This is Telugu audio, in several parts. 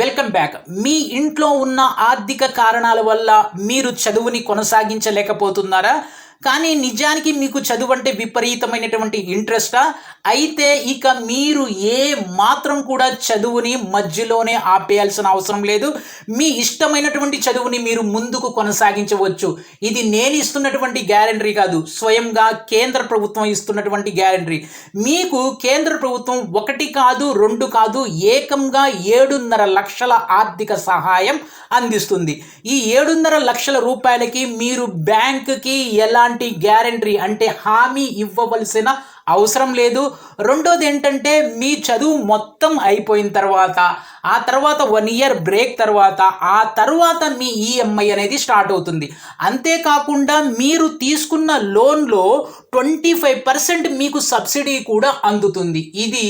వెల్కమ్ బ్యాక్ మీ ఇంట్లో ఉన్న ఆర్థిక కారణాల వల్ల మీరు చదువుని కొనసాగించలేకపోతున్నారా? కానీ నిజానికి మీకు చదువు అంటే విపరీతమైనటువంటి ఇంట్రెస్టా? అయితే ఇక మీరు ఏ మాత్రం కూడా చదువుని మధ్యలోనే ఆపేయాల్సిన అవసరం లేదు. మీ ఇష్టమైనటువంటి చదువుని మీరు ముందుకు కొనసాగించవచ్చు. ఇది నేను ఇస్తున్నటువంటి గ్యారంటీ కాదు. స్వయంగా కేంద్ర ప్రభుత్వం ఇస్తున్నటువంటి గ్యారంటీ. మీకు కేంద్ర ప్రభుత్వం ఒకటి కాదు రెండు కాదు ఏకంగా ఏడున్నర లక్షల ఆర్థిక సహాయం అందిస్తుంది. ఈ ఏడున్నర లక్షల రూపాయలకి మీరు బ్యాంకుకి ఎలాంటి గ్యారంటీ అంటే హామీ ఇవ్వవలసిన అవసరం లేదు. రెండోది ఏంటంటే మీ చదువు మొత్తం అయిపోయిన తర్వాత ఆ తర్వాత వన్ ఇయర్ బ్రేక్ తర్వాత ఆ తర్వాత మీ ఈఎంఐ అనేది స్టార్ట్ అవుతుంది. అంతేకాకుండా మీరు తీసుకున్న లోన్లో ట్వంటీ ఫైవ్ పర్సెంట్ మీకు సబ్సిడీ కూడా అందుతుంది. ఇది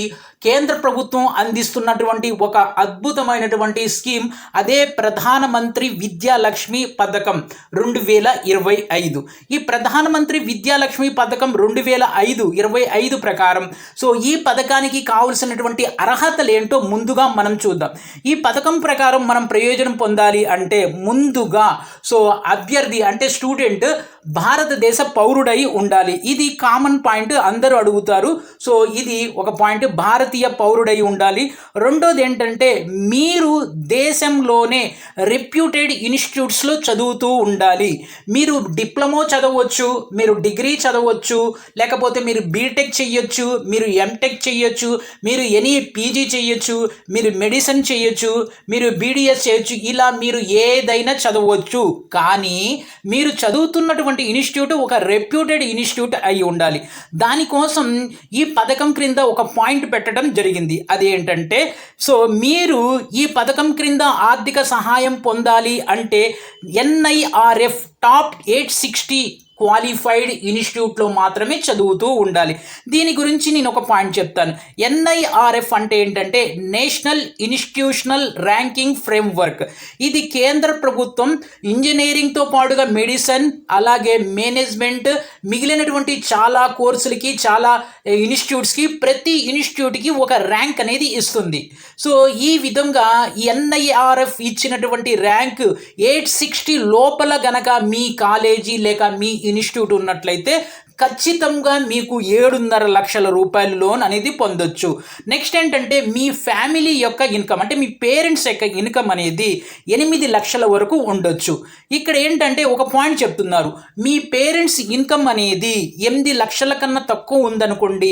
కేంద్ర ప్రభుత్వం అందిస్తున్నటువంటి ఒక అద్భుతమైనటువంటి స్కీమ్ అదే ప్రధానమంత్రి విద్యాలక్ష్మి పథకం రెండు వేల ఇరవై ఐదు. ఈ ప్రధానమంత్రి విద్యాలక్ష్మి పథకం రెండు వేల ఐదు ఇరవై ఐదు ప్రకారం. సో ఈ పథకానికి కావలసినటువంటి అర్హతలు ఏంటో ముందుగా మనం చూద్దాం. ఈ పథకం ప్రకారం మనం ప్రయోజనం పొందాలి అంటే ముందుగా సో అభ్యర్థి అంటే స్టూడెంట్ భారతదేశ పౌరుడై ఉండాలి. ఇది కామన్ పాయింట్ అందరూ అడుగుతారు. సో ఇది ఒక పాయింట్ భారతీయ పౌరుడై ఉండాలి. రెండోది ఏంటంటే మీరు దేశంలోనే రెప్యూటెడ్ ఇన్స్టిట్యూట్స్లో చదువుతూ ఉండాలి. మీరు డిప్లొమో చదవచ్చు మీరు డిగ్రీ చదవచ్చు లేకపోతే మీరు బీటెక్ చెయ్యొచ్చు మీరు ఎంటెక్ చెయ్యొచ్చు మీరు ఎనీ పీజీ చెయ్యొచ్చు మీరు మెడిసిన్ చేయొచ్చు మీరు బీడిఎస్ చేయొచ్చు ఇలా మీరు ఏదైనా చదవచ్చు. కానీ మీరు చదువుతున్నటువంటి ఇన్స్టిట్యూట్ ఒక రెప్యూటెడ్ ఇన్స్టిట్యూట్ అయి ఉండాలి. దానికోసం ఈ పథకం క్రింద ఒక పాయింట్ పెట్టడం జరిగింది. అదేంటంటే సో మీరు ఈ పథకం క్రింద ఆర్థిక సహాయం పొందాలి అంటే NIRF top eight sixty qualified ఇన్స్టిట్యూట్లో మాత్రమే చదువుతూ ఉండాలి. దీని గురించి నేను ఒక పాయింట్ చెప్తాను. ఎన్ఐఆర్ఎఫ్ అంటే ఏంటంటే నేషనల్ ఇన్స్టిట్యూషనల్ ర్యాంకింగ్ ఫ్రేమ్వర్క్. ఇది కేంద్ర ప్రభుత్వం ఇంజనీరింగ్తో పాటుగా మెడిసిన్ అలాగే మేనేజ్మెంట్ మిగిలినటువంటి చాలా కోర్సులకి చాలా ఇన్స్టిట్యూట్స్కి ప్రతి ఇన్స్టిట్యూట్కి ఒక ర్యాంక్ అనేది ఇస్తుంది. సో ఈ విధంగా ఎన్ఐఆర్ఎఫ్ ఇచ్చినటువంటి ర్యాంక్ ఎయిట్ సిక్స్టీ లోపల గనక మీ కాలేజీ లేక మీ ఇన్స్టిట్యూట్ ఉన్నట్లయితే ఖచ్చితంగా మీకు ఏడున్నర లక్షల రూపాయల లోన్ అనేది పొందొచ్చు. నెక్స్ట్ ఏంటంటే మీ ఫ్యామిలీ యొక్క ఇన్కమ్ అంటే మీ పేరెంట్స్ యొక్క ఇన్కమ్ అనేది ఎనిమిది లక్షల వరకు ఉండొచ్చు. ఇక్కడ ఏంటంటే ఒక పాయింట్ చెప్తున్నారు. మీ పేరెంట్స్ ఇన్కమ్ అనేది ఎనిమిది లక్షల కన్నా తక్కువ ఉందనుకోండి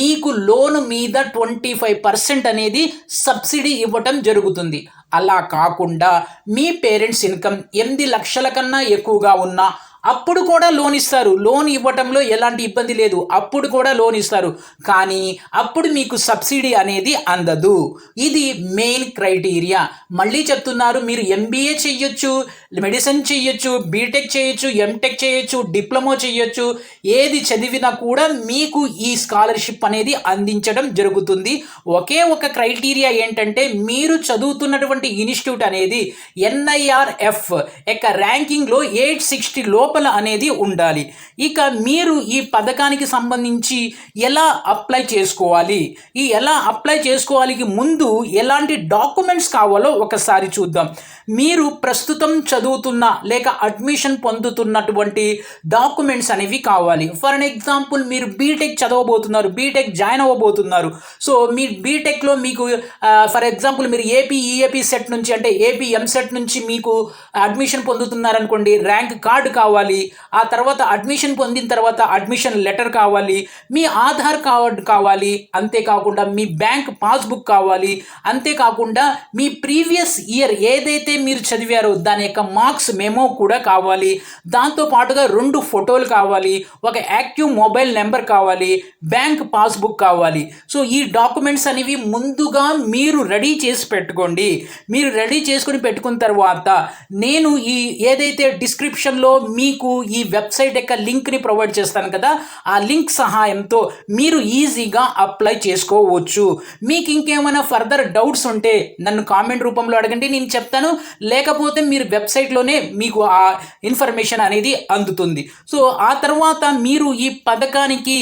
మీకు లోన్ మీద ట్వంటీ ఫైవ్ పర్సెంట్ అనేది సబ్సిడీ ఇవ్వటం జరుగుతుంది. అలా కాకుండా మీ పేరెంట్స్ ఇన్కమ్ ఎనిమిది లక్షల కన్నా ఎక్కువగా ఉన్నా అప్పుడు కూడా లోన్ ఇస్తారు. లోన్ ఇవ్వటంలో ఎలాంటి ఇబ్బంది లేదు. అప్పుడు కూడా లోన్ ఇస్తారు. కానీ అప్పుడు మీకు సబ్సిడీ అనేది అందదు. ఇది మెయిన్ క్రైటీరియా. మళ్ళీ చెప్తున్నారు మీరు ఎంబీఏ చేయొచ్చు మెడిసిన్ చేయొచ్చు బీటెక్ చేయొచ్చు ఎంటెక్ చేయొచ్చు డిప్లొమా చేయొచ్చు ఏది చదివినా కూడా మీకు ఈ స్కాలర్షిప్ అనేది అందించడం జరుగుతుంది. ఒకే ఒక క్రైటీరియా ఏంటంటే మీరు చదువుతున్నటువంటి ఇన్స్టిట్యూట్ అనేది ఎన్ఐఆర్ఎఫ్. యొక్క ర్యాంకింగ్లో ఎయిట్ సిక్స్టీ లోపల అనేది ఉండాలి. ఇక మీరు ఈ పథకానికి సంబంధించి ఎలా అప్లై చేసుకోవాలి? ఈ ఎలా అప్లై చేసుకోవాలికి ముందు ఎలాంటి డాక్యుమెంట్స్ కావాలో ఒకసారి చూద్దాం. మీరు ప్రస్తుతం చదువుతున్న లేక అడ్మిషన్ పొందుతున్నటువంటి డాక్యుమెంట్స్ అనేవి కావాలి. ఫర్ అన్ ఎగ్జాంపుల్ మీరు బీటెక్ చదవబోతున్నారు బీటెక్ జాయిన్ అవ్వబోతున్నారు. సో మీ బీటెక్లో మీకు ఫర్ ఎగ్జాంపుల్ మీరు ఏపీ ఈఏపీ సెట్ నుంచి అంటే ఏపీ ఎంసెట్ నుంచి మీకు అడ్మిషన్ పొందుతున్నారనుకోండి ర్యాంక్ కార్డు కావాలి. ఆ తర్వాత అడ్మిషన్ పొందిన తర్వాత అడ్మిషన్ లెటర్ కావాలి మీ ఆధార్ కార్డ్ కావాలి అంతేకాకుండా మీ బ్యాంక్ పాస్బుక్ కావాలి అంతేకాకుండా మీ ప్రీవియస్ ఇయర్ ఏదైతే మీరు చదివారో దాని యొక్క మార్క్స్ మెమో కూడా కావాలి. దాంతో పాటుగా రెండు ఫోటోలు కావాలి ఒక యాక్టివ్ మొబైల్ నెంబర్ కావాలి బ్యాంక్ పాస్బుక్ కావాలి. సో ఈ డాక్యుమెంట్స్ అనేవి ముందుగా మీరు రెడీ చేసి పెట్టుకోండి. మీరు రెడీ చేసుకుని పెట్టుకున్న తర్వాత నేను ఈ ఏదైతే డిస్క్రిప్షన్లో మీ మీకు ఈ వెబ్సైట్ యొక్క లింక్ని ప్రొవైడ్ చేస్తాను కదా ఆ లింక్ సహాయంతో మీరు ఈజీగా అప్లై చేసుకోవచ్చు. మీకు ఇంకేమైనా ఫర్దర్ డౌట్స్ ఉంటే నన్ను కామెంట్ రూపంలో అడగండి నేను చెప్తాను. లేకపోతే మీరు వెబ్సైట్లోనే మీకు ఆ ఇన్ఫర్మేషన్ అనేది అందుతుంది. సో ఆ తర్వాత మీరు ఈ పథకానికి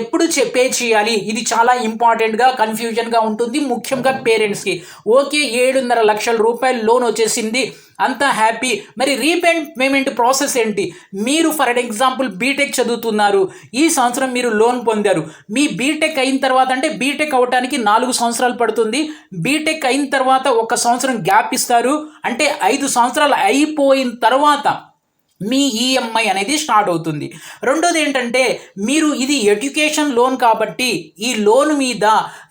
ఎప్పుడు చెప్పే పే చేయాలి? ఇది చాలా ఇంపార్టెంట్గా కన్ఫ్యూజన్గా ఉంటుంది ముఖ్యంగా పేరెంట్స్కి. ఓకే ఏడున్నర లక్షల రూపాయలు లోన్ వచ్చేసింది. అంతా హ్యాపీ మరి రీపేమెంట్ పేమెంట్ ప్రాసెస్ ఏంటి? మీరు ఫర్ ఎగ్జాంపుల్ బీటెక్ చదువుతున్నారు. ఈ సంవత్సరం మీరు లోన్ పొందారు. మీ బీటెక్ అయిన తర్వాత అంటే బీటెక్ అవడానికి నాలుగు సంవత్సరాలు పడుతుంది. బీటెక్ అయిన తర్వాత ఒక సంవత్సరం గ్యాప్ ఇస్తారు. అంటే ఐదు సంవత్సరాలు అయిపోయిన తర్వాత మీ ఈఎంఐ అనేది స్టార్ట్ అవుతుంది. రెండోది ఏంటంటే మీరు ఇది ఎడ్యుకేషన్ లోన్ కాబట్టి ఈ లోన్ మీద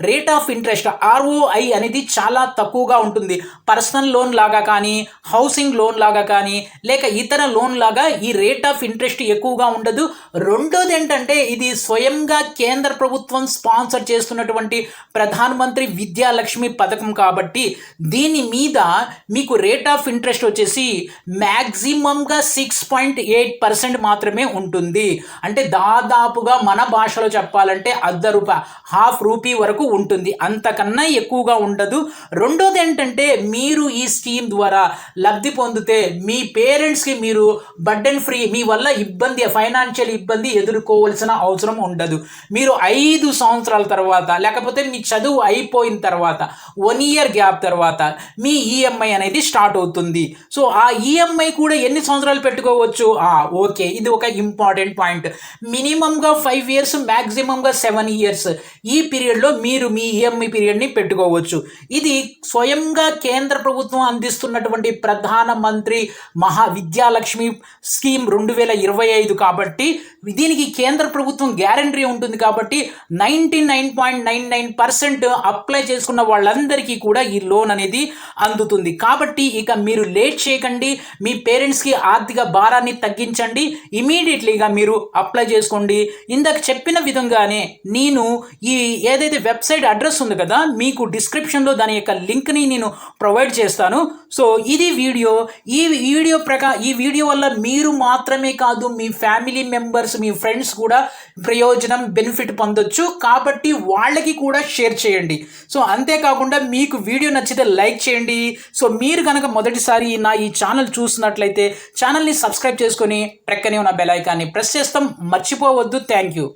రేట్ ఆఫ్ ఇంట్రెస్ట్ ఆర్ఓఐ అనేది చాలా తక్కువగా ఉంటుంది. పర్సనల్ లోన్ లాగా కానీ హౌసింగ్ లోన్ లాగా కానీ లేక ఇతర లోన్ లాగా ఈ రేట్ ఆఫ్ ఇంట్రెస్ట్ ఎక్కువగా ఉండదు. రెండోది ఏంటంటే ఇది స్వయంగా కేంద్ర ప్రభుత్వం స్పాన్సర్ చేస్తున్నటువంటి ప్రధానమంత్రి విద్యాలక్ష్మి పథకం కాబట్టి దీని మీద మీకు రేట్ ఆఫ్ ఇంట్రెస్ట్ వచ్చేసి మ్యాక్సిమంగా సిక్స్ పాయింట్ ఎయిట్ పర్సెంట్ మాత్రమే ఉంటుంది. అంటే దాదాపుగా మన భాషలో చెప్పాలంటే అర్ధ రూపాయ హాఫ్ రూపీ వరకు ఉంటుంది. అంతకన్నా ఎక్కువగా ఉండదు. రెండోది ఏంటంటే మీరు ఈ స్కీమ్ ద్వారా లబ్ధి పొందితే మీ పేరెంట్స్కి మీరు బర్డెన్ ఫ్రీ మీ వల్ల ఇబ్బంది ఫైనాన్షియల్ ఇబ్బంది ఎదుర్కోవాల్సిన అవసరం ఉండదు. మీరు ఐదు సంవత్సరాల తర్వాత లేకపోతే మీ చదువు అయిపోయిన తర్వాత వన్ ఇయర్ గ్యాప్ తర్వాత మీ ఈఎంఐ అనేది స్టార్ట్ అవుతుంది. సో ఆ ఈఎంఐ కూడా ఎన్ని సంవత్సరాలు పెట్టుకోవచ్చు ఆ, ఓకే. ఇది ఒక ఇంపార్టెంట్ పాయింట్. మినిమంగా ఫైవ్ ఇయర్స్ మ్యాక్సిమంగా సెవెన్ ఇయర్స్. ఈ పీరియడ్లో మీరు మీ ఈఎంఐ పీరియడ్ని పెట్టుకోవచ్చు. ఇది స్వయంగా కేంద్ర ప్రభుత్వం అందిస్తున్నటువంటి ప్రధానమంత్రి మహా విద్యాలక్ష్మి స్కీమ్ రెండు వేల ఇరవై ఐదు కాబట్టి దీనికి కేంద్ర ప్రభుత్వం గ్యారంటీ ఉంటుంది కాబట్టి ninety nine point nine nine percent apply చేసుకున్న వాళ్ళందరికీ కూడా ఈ లోన్ అనేది అందుతుంది. కాబట్టి ఇక మీరు లేట్ చేయకండి. మీ పేరెంట్స్కి ఆర్థిక భారాన్ని తగ్గించండి. ఇమీడియట్లీగా మీరు అప్లై చేసుకోండి. ఇందాక చెప్పిన విధంగానే నేను ఈ ఏదైతే వెబ్సైట్ అడ్రస్ ఉంది కదా మీకు డిస్క్రిప్షన్లో దాని యొక్క లింక్ని నేను ప్రొవైడ్ చేస్తాను. సో ఇది వీడియో. ఈ వీడియో ప్రకా ఈ వీడియో వల్ల మీరు మాత్రమే కాదు మీ ఫ్యామిలీ మెంబర్స్ మీ ఫ్రెండ్స్ కూడా ప్రయోజనం బెనిఫిట్ పొందొచ్చు. కాబట్టి వాళ్ళకి కూడా షేర్ చేయండి. సో అంతేకాకుండా మీకు వీడియో నచ్చితే లైక్ చేయండి. సో మీరు కనుక మొదటిసారి నా ఈ ఛానల్ చూసినట్లయితే ఛానల్ని సబ్స్క్రైబ్ చేసుకొని ప్రక్కనే ఉన్న బెల్ ఐకాన్ని ప్రెస్ చేస్తాం. మర్చిపోవద్దు. Thank you